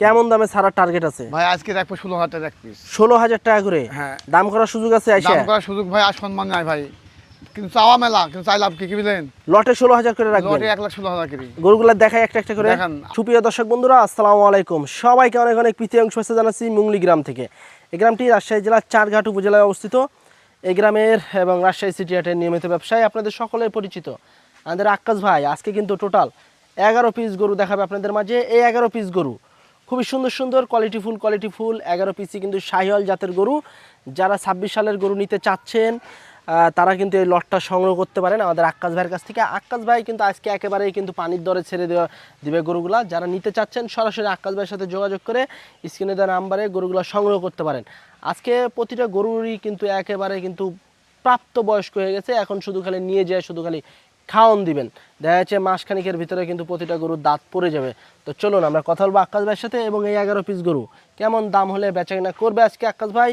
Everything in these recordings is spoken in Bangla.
কেমন দামে ছাড়ার টার্গেট আছে? ভাই আজকে রাখব ষোলো হাজার টাকা এক পিস ষোলো হাজার টাকা করে? হ্যাঁ। দাম করার সুযোগ আছে দাম করার সুযোগ ভাই আর সম্মান নাই ভাই। কিন্তু চাওয়া মেলা কিন্তু চাই লাভ কি কি বুঝলেন? লটে ষোলো হাজার করে রাখবেন। লটে এক লাখ ষোলো হাজার কেজি গরুগুলা দেখাই একটা একটা করে। দেখান। সুপ্রিয় দর্শক বন্ধুরা আসসালামু আলাইকুম। সবাইকে অনেক অনেক প্রীতি অংশ জানাচ্ছি মুংলি গ্রাম থেকে। এই গ্রামটি রাজশাহী জেলার চারঘাট উপজেলায় অবস্থিত। এই গ্রামের এবং রাজশাহী সিটি হাটের নিয়মিত ব্যবসায়ী আপনাদের সকলের পরিচিত। আমাদের আক্কাস ভাই আজকে কিন্তু টোটাল এগারো পিস গরু দেখাবে আপনাদের মাঝে। এই এগারো পিস গরু খুবই সুন্দর সুন্দর কোয়ালিটি ফুল কোয়ালিটি ফুল। এগারো পিসি কিন্তু শাহিওয়াল জাতের গরু। যারা ছাব্বিশ সালের গরু নিতে চাচ্ছেন তারা কিন্তু এই লটটা সংগ্রহ করতে পারেন। আমাদের আক্কাস ভাইয়ের কাছ থেকে। আক্কাস ভাই কিন্তু আজকে একেবারেই কিন্তু পানির দরে ছেড়ে দেওয়া দিবে গরুগুলা। যারা নিতে চাচ্ছেন, সরাসরি আক্কাস ভাইয়ের সাথে যোগাযোগ করে স্ক্রিনে দেওয়া নাম্বারে গরুগুলো সংগ্রহ করতে পারেন। আজকে প্রতিটা গরুরই কিন্তু একেবারে কিন্তু প্রাপ্ত বয়স্ক হয়ে গেছে। এখন শুধু খালি নিয়ে যায়, শুধু খালি খাওয়ান দিবেন। দেখা যাচ্ছে মাসখানিকের ভিতরে কিন্তু প্রতিটা গরুর দাঁত পড়ে যাবে। তো চলুন আমরা কথা বলব আকাশ ভাইয়ের সাথে এবং এই এগারো পিস গরু। কেমন দাম হলে বেচা কিনা করবে আজকে আকাশ ভাই?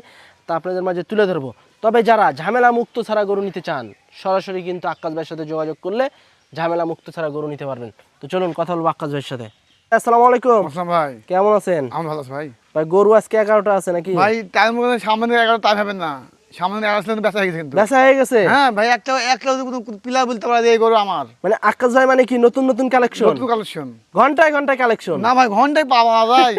তা আপনাদের মাঝে তুলে ধরবো। তবে যারা ঝামেলা মুক্ত ছাড়া গরু নিতে চান সরাসরি কিন্তু আকাশ ভাইয়ের সাথে যোগাযোগ করলে ঝামেলা মুক্ত ছাড়া গরু নিতে পারবেন। তো চলুন কথা বলব আকাশ ভাইয়ের সাথে। আসসালামু আলাইকুম। ভাই। কেমন আছেন? আমি ভালো আছি ভাই। ভাই গরু আজকে এগারোটা আছে নাকি? ভাই টাইম সামনে এগারো তাই ভাবেন না। সামনে বেচা হয়ে গেছে কিন্তু। বেচা হয়ে গেছে? হ্যাঁ ভাই একটা একটা পিলার বলতে পারা এই গরু আমার। মানে আকাশ ভাই মানে কি নতুন নতুন কালেকশন নতুন কালেকশন ঘন্টায় ঘন্টায় কালেকশন না ভাই ঘন্টায় পাওয়া যায়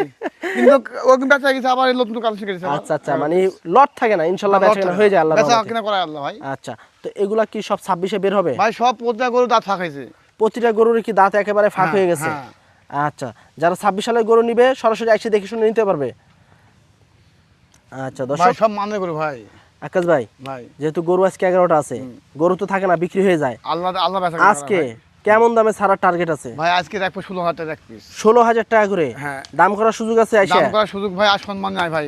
কিন্তু বেচা গেছে আবার নতুন কালেকশন আচ্ছা আচ্ছা মানে লট থাকে না ইনশাল্লাহ বেচা হয়ে যায় আল্লাহ বেচা কিনা করা আল্লাহ ভাই। আচ্ছা তো এগুলা কি সব ছাব্বিশে বের হবে? ভাই সব প্রত্যেক গরু দাঁত ফাঁকাইছে প্রতিটা গরুর কি দাঁত একেবারে ফাঁক হ্যাঁ, হয়ে গেছে? হ্যাঁ। আচ্ছা যারা ছাব্বিশ সালের গরু নিবে সরাসরি এসে দেখে শুনে নিতে পারবে। আচ্ছা দর্শক সব মানে গরু ভাই। আকাশ ভাই যেহেতু গরু আজকে এগারোটা আছে গরু তো থাকে না বিক্রি হয়ে যায়। আল্লাহ আল্লাহ আজকে কেমন দামে ছাড়ার টার্গেট আছে? ভাই। আজকে রাখব ষোলো হাজার টাকা ষোলো হাজার টাকা করে? হ্যাঁ। দাম করার সুযোগ আছে দাম করার সুযোগ ভাই আর সম্মান নাই ভাই।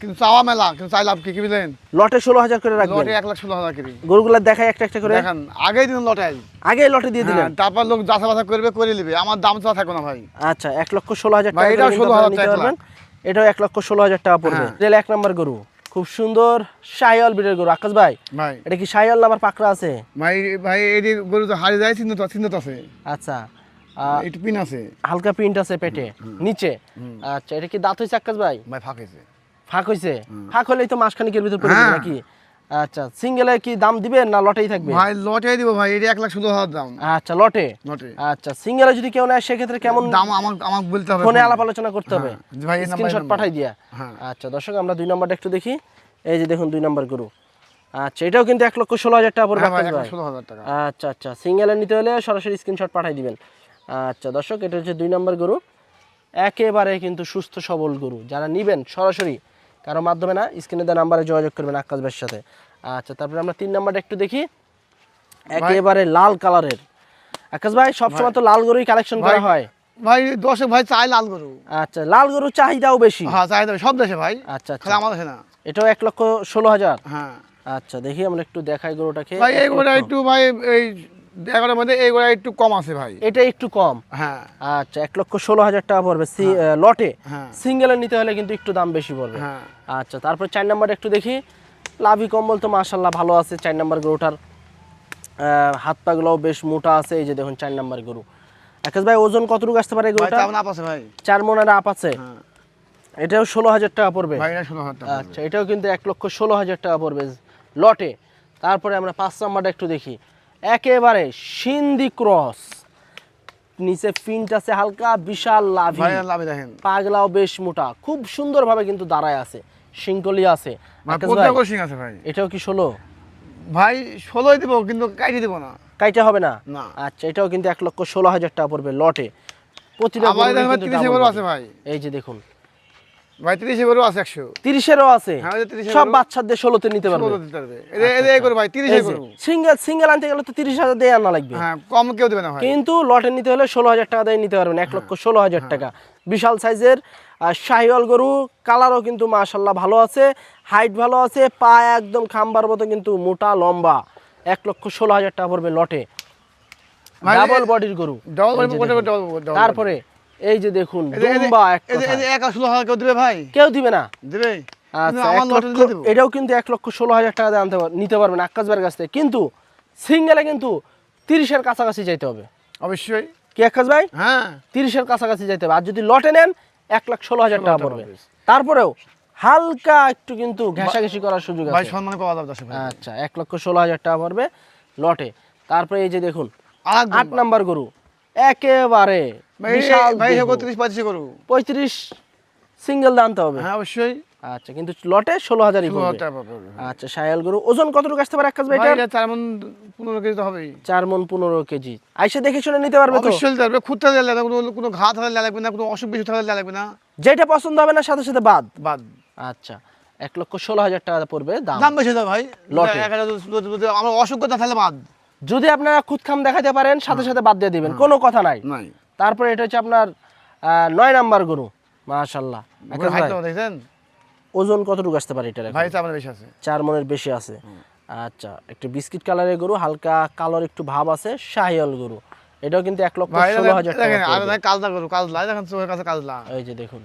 কিন্তু চাওয়া মেলা কিন্তু চাই লাভ কি কি বুঝলেন? লটে ষোলো হাজার করে রাখবেন। লটে এক লাখ ষোলো হাজার কেজি গরুগুলা দেখায় একটা একটা করে। দেখেন আগেই দিন লটে আগে লটে দিয়ে দিলেন? হ্যাঁ, তারপর লোক যাচা বাছা করবে করে নিবে। আমার দাম চাওয়া থাকবে না ভাই। আচ্ছা এক লক্ষ ষোলো হাজার টাকা করে 16,000 আপনারা নিতে টাকা এটাও এক লক্ষ ষোলো হাজার টাকা পড়বে। হ্যাঁ। এক নম্বর গরু। খুব সুন্দর শাহিওয়াল ব্রিডের গরু। আকাশ ভাই ভাই। এটা কি শাহিওয়াল লাভার আবার পাকড়া আছে? ভাই ভাই এই গরু তো হারিয়ে যায় চিহ্ন তো আছে। আচ্ছা একটু পিন আছে। হালকা প্রিন্ট আছে পেটে নিচে। আচ্ছা এটা কি দাঁত হইছে আকাশ ভাই? ভাই ফাঁক হইছে ফাঁক হইছে ফাঁক হলেই তো মাসখানেকের ভিতর পড়ে হ্যাঁ। নাকি? আচ্ছা সিঙ্গেলে কি দাম দিবেন না লটেই থাকবে? ভাই লটে দিব ভাই এটা এক লাখ ষোলো হাজার দাম। আচ্ছা লটে? লটে। আচ্ছা সিঙ্গেলে যদি কেউ নেয় সেক্ষেত্রে কেমন দাম আমার আমাকে বলতে হবে ফোনে আলাপ আলোচনা করতে হবে? হ্যাঁ, ভাই, স্ক্রিনশট পাঠাই দিয়া। হ্যাঁ। আচ্ছা দর্শক আমরা দুই নম্বরটা একটু দেখি। এই যে দেখুন দুই নম্বর গরু। আচ্ছা এটাও কিন্তু এক লক্ষ ষোলো হাজার টাকা পড়বে হ্যাঁ আচ্ছা আচ্ছা সিঙ্গেলে নিতে হলে সরাসরি স্ক্রিনশট পাঠাই দিবেন। আচ্ছা দর্শক এটা হচ্ছে দুই নম্বর গরু। একেবারে কিন্তু সুস্থ সবল গরু। যারা নিবেন সরাসরি কারও মাধ্যমে না স্ক্রিনে দেওয়া নাম্বারে যোগাযোগ করবেন আকাশ ভাইয়ের সাথে। আচ্ছা তারপরে আমরা তিন নাম্বারটা একটু দেখি। একেবারে লাল কালারের। আকাশ ভাই সবসময় তো লাল গরুই কালেকশন করা হয়। ভাই দশে ভাই চাই লাল গরু। আচ্ছা লাল গরুর চাহিদাও বেশি। হ্যাঁ চাই দেবে সব দেশে ভাই। আচ্ছা আচ্ছা। খালি আমার দেশে না। এটাও এক লক্ষ ষোলো হাজার। হ্যাঁ। আচ্ছা দেখি আমরা একটু দেখাই গরুটাকে। ভাই এই লক্ষ। একটু ভাই এই এগারোর মধ্যে এই গোড়া একটু কম আছে ভাই। এটা একটু কম? হ্যাঁ। আচ্ছা এক লক্ষ ষোলো হাজার টাকা পড়বে লটে? হ্যাঁ। সিঙ্গেলে নিতে হলে কিন্তু একটু দাম বেশি পড়বে। হ্যাঁ। আচ্ছা তারপর চার নাম্বার একটু দেখি। লাভি কম্বল তো মাশাল্লাহ ভালো আছে চার নাম্বার গরুটার হাত পাগুলোও বেশ মোটা আছে এই যে দেখুন চার নাম্বার গরু। আকাশ ভাই ওজন কতটুকু আসতে পারে গরুটা না পাশে ভাই। চার মনের আপ আছে? হ্যাঁ। এটাও ষোলো হাজার টাকা পড়বে। আচ্ছা এটাও কিন্তু এক লক্ষ ষোলো হাজার টাকা পড়বে লটে। তারপরে আমরা পাঁচ নাম্বারটা একটু দেখি। একেবারে সিন্ধি ক্রস। নিচে ফিন্ট আছে হালকা বিশাল লাভি। দেখেন। পাগলাও বেশ মোটা। খুব সুন্দরভাবে কিন্তু দাঁড়ায় আছে। শিঙ্কলি আছে। ভাই এটাও কি ষোলো? ভাই ষোলোই দিব কিন্তু কাইটে দিব না। কাইটা হবে না? না। আচ্ছা এটাও কিন্তু এক লক্ষ ষোলো হাজার টাকা পড়বে লটে। প্রতিটা। আছে ভাই। এই যে দেখুন। ভাই আছে আছে। হ্যাঁ, ওই যে 30 এর সব গরু। বাচ্চাদের ষোলোতে নিতে পারবে। ষোলো দিতে পারবে। এদের এদের এই গরু ভাই তিরিশে গরু। সিঙ্গেল সিঙ্গেল আনতে গেলে তো তিরিশ হাজার দিয়ে লাগবে। হ্যাঁ কম কেউ দেবে না ভাই। কিন্তু লটে নিতে হলে ষোলো হাজার টাকা দিয়ে নিতে পারবেন এক লক্ষ ষোলো হাজার টাকা। বিশাল সাইজের শাহিওয়াল গরু কালারও কিন্তু মাশাল্লাহ ভালো আছে হাইট ভালো আছে পা একদম খাম্বার মতো কিন্তু মোটা লম্বা। এক লক্ষ ষোলো হাজার টাকা পড়বে লটে। ডাবল বডির গরু। ডবল বডি তারপরে এই যে দেখুন এদের- দুম্বা এক ষোলো হাজার কেউ দেবে ভাই? কেউ দিবে না। দেবে? আচ্ছা এটাও কিন্তু এক লক্ষ ষোলো হাজার টাকা দিয়ে আনতে নিতে পারবেন আকাশ ভাইয়ের কাছ থেকে। কিন্তু সিঙ্গেলে কিন্তু তিরিশের কাছাকাছি যাইতে হবে। অবশ্যই। কি আকাশ ভাই? হ্যাঁ। তিরিশের কাছাকাছি যাইতে হবে। আর যদি লটে নেন এক লাখ ষোলো হাজার টাকা পড়বে। তারপরেও হালকা একটু কিন্তু ঘেঁষাঘেঁষি করার সুযোগ আছে। সম্মানে পাওয়া যাবে আচ্ছা এক লক্ষ ষোলো হাজার টাকা পড়বে লটে। তারপরে এই যে দেখুন আট নাম্বার গরু। একেবারে পঁয়ত্রিশ সিঙ্গেল দানতে হবে। হ্যাঁ অবশ্যই। আচ্ছা কিন্তু লটে ষোলো হাজারই পড়বে। আচ্ছা সায়াল গরু ওজন কতটুকু আসতে পারে এক কাজ ভাই এটা চার মন পনেরো কেজি তো হবেই। চার মন পনেরো কেজি। আইসে দেখে শুনে নিতে পারবে অবশ্যই লাগবে। কোনো কোনো লাগবে না কোনো অসুখ বিসুখ লাগবে না। যেটা পছন্দ হবে না সাথে সাথে বাদ। বাদ। আচ্ছা এক লক্ষ ষোলো হাজার টাকা পড়বে দাম। দাম বেশি দাও ভাই। লটে। আমার অসুখতা তাহলে বাদ। যদি আপনারা খুদখাম দেখাতে পারেন সাথে সাথে বাদ দিয়ে দিবেন কোনো কথা নাই। নাই। তারপরে এটা হচ্ছে আপনার নয় নাম্বার গরু মাশাল্লাহ দেখছেন? ওজন কতটুকু আসতে পারে এখন? ভাই চার বেশি আছে। চার মনের বেশি আছে। আচ্ছা একটু বিস্কিট কালারের গরু হালকা কালোর একটু ভাব আছে শাহিয়াল গরু। এটাও কিন্তু এক লক্ষ ষোলো হাজার টাকা দেখেন আর পড়বে। নাই কাজলা করু কাজলা দেখেন চোখের কাছে কাজলা। এই যে দেখুন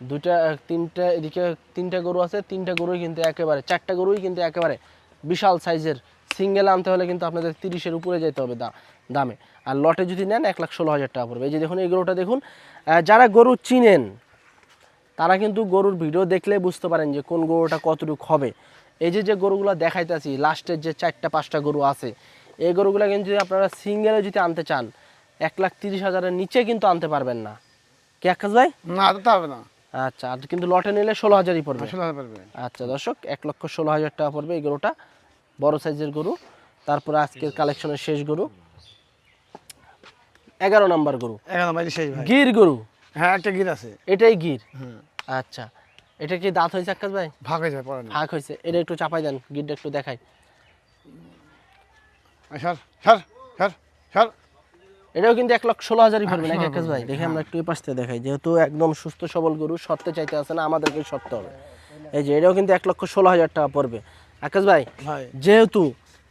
দুইটা তিনটা এদিকে তিনটা গরু আছে তিনটা গরুই কিন্তু একেবারে চারটা গরুই কিন্তু একেবারে বিশাল সাইজের সিঙ্গেল আনতে হলে কিন্তু আপনাদের তিরিশের উপরে যেতে হবে দা- দামে। আর লটে যদি নেন এক লাখ ষোলো হাজার টাকা পড়বে। এই যে দেখুন এই গরুটা দেখুন যারা গরু চিনেন তারা কিন্তু গরুর ভিডিও দেখলে বুঝতে পারেন যে কোন গরুটা কতটুকু হবে। এই যে যে গরুগুলো দেখাইতেছি লাস্টের যে চারটা পাঁচটা গরু আছে এই গরুগুলো কিন্তু যদি আপনারা সিঙ্গেলে যদি আনতে চান এক লাখ তিরিশ হাজারের নিচে কিন্তু আনতে পারবেন না। কে আকাশ ভাই? না তো হবে না। আচ্ছা আর কিন্তু লটে নিলে ষোলো হাজারই পড়বে। ষোলো হাজার পারবে আচ্ছা দর্শক এক লক্ষ ষোলো হাজার টাকা পড়বে এই গরুটা। বড় সাইজের গরু তারপরে আজকের কালেকশনের শেষ গরু। এগারো নাম্বার গরু। শেষ গির গরু। হ্যাঁ একটা গির আছে। এটাই গির। আচ্ছা। এটা কি দাঁত হয়েছে আকাশ ভাই? ভাগ হয়ে যায় পরে হয়েছে। এটা একটু চাপাই দেন গিরটা একটু দেখাই। সর সর সর সর। এটাও কিন্তু এক লক্ষ ষোলো হাজারই পড়বে নাকি আকাশ ভাই? দেখে আমরা একটু পাশ থেকে দেখাই। যেহেতু একদম সুস্থ সবল গরু সরতে চাইতে আছে না আমাদেরকে সরতে হবে। এই যে এটাও কিন্তু এক লক্ষ ষোলো হাজার টাকা পড়বে। আকাশ ভাই যেহেতু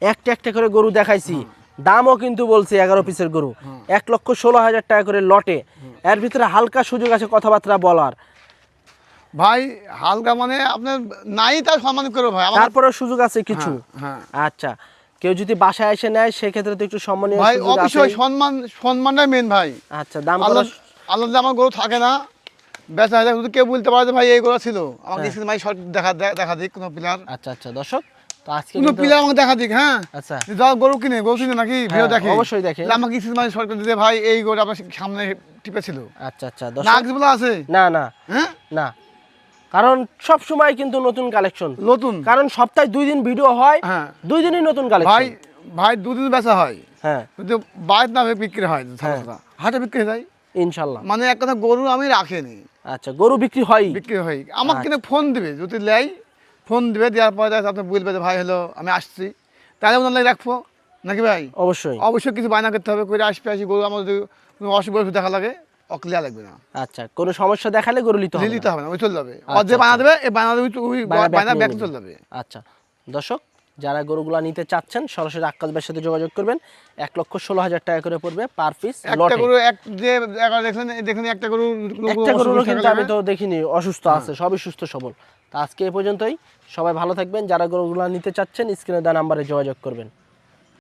একটা একটা করে গরু দেখাইছি দামও কিন্তু বলছি এগারো পিসের গরু। এক লক্ষ ষোলো হাজার টাকা করে লটে। এর ভিতরে হালকা সুযোগ আছে কথাবার্তা বলার। ভাই হালকা মানে আপনার নাই তার সম্মান করো ভাই। তারপরে সুযোগ আছে কিছু। হ্যাঁ আচ্ছা কেউ যদি বাসায় এসে নেয় সেক্ষেত্রে তো একটু সম্মানীয় ভাই অবশ্যই সম্মান সম্মানটাই মেন ভাই। আচ্ছা দাম আল্লাহ আল্লাহ আমার গরু থাকে না। বেচা হয় যদি কেউ বলতে পারে যে ভাই এই গরু ছিল। আমাকে হ্যাঁ। স্ক্রিন ভাই শর্ট দেখা দেখা দিক কোনো প্লেয়ার আচ্ছা আচ্ছা দর্শক তো আজকে কোনো প্লেয়ার আমাকে দেখা দিক হ্যাঁ? আচ্ছা। যাও গরু কিনে গরু কিনে নাকি? ভিডিও হ্যাঁ, দেখে। অবশ্যই দেখে। আমাকে স্ক্রিন ভাই শর্ট করে ভাই এই গরু আপনার সামনে টিপে ছিল। আচ্ছা আচ্ছা দর্শক যেগুলো আছে? না না। হ্যাঁ? না। কারণ সব সময় কিন্তু নতুন কালেকশন নতুন। কারণ সপ্তাহে দুই দিন ভিডিও হয় হ্যাঁ। দুই দিনই নতুন ভাই কালেকশন ভাই দুদিন বেচা হয়। হ্যাঁ। কিন্তু বাইরের নামে বিক্রি হয় হ্যাঁ। হাটে বিক্রি হয় যায় ইনশাল্লাহ। মানে এক কথা গরু আমি রাখিনি। আচ্ছা গরু বিক্রি হয়? বিক্রি হয়। আমাকে আচ্ছা। কিন্তু ফোন দিবে যদি লেয় ফোন দিবে দেওয়ার পরে আপনি বলবে যে ভাই হলো আমি আসছি। তাহলে ওনার রাখব নাকি ভাই? অবশ্যই। অবশ্যই কিছু বায়না করতে হবে করে আসবে আসি গরু আমার যদি অসুখ দেখা লাগে অক্লিয়া লাগবে না। আচ্ছা কোনো সমস্যা দেখালে গরু নিতে হবে? নিতে হবে না ওই চলে যাবে। আচ্ছা, যে বানা আচ্ছা। দেবে এই বানা দেবে ওই ব্যাগ। চলে যাবে। আচ্ছা দর্শক যারা গরুগুলো নিতে চাচ্ছেন সরাসরি আক্কাস ভাইয়ের সাথে যোগাযোগ করবেন। এক লক্ষ ষোলো হাজার টাকা করে পড়বে পার পিস একটা গরু এক যে একটা গরু একটা কিন্তু আমি তো দেখিনি অসুস্থ আছে সবই সুস্থ সবল। তা আজকে এই পর্যন্তই সবাই ভালো থাকবেন যারা গরুগুলো নিতে চাচ্ছেন স্ক্রিনে দেওয়া নাম্বারে যোগাযোগ করবেন।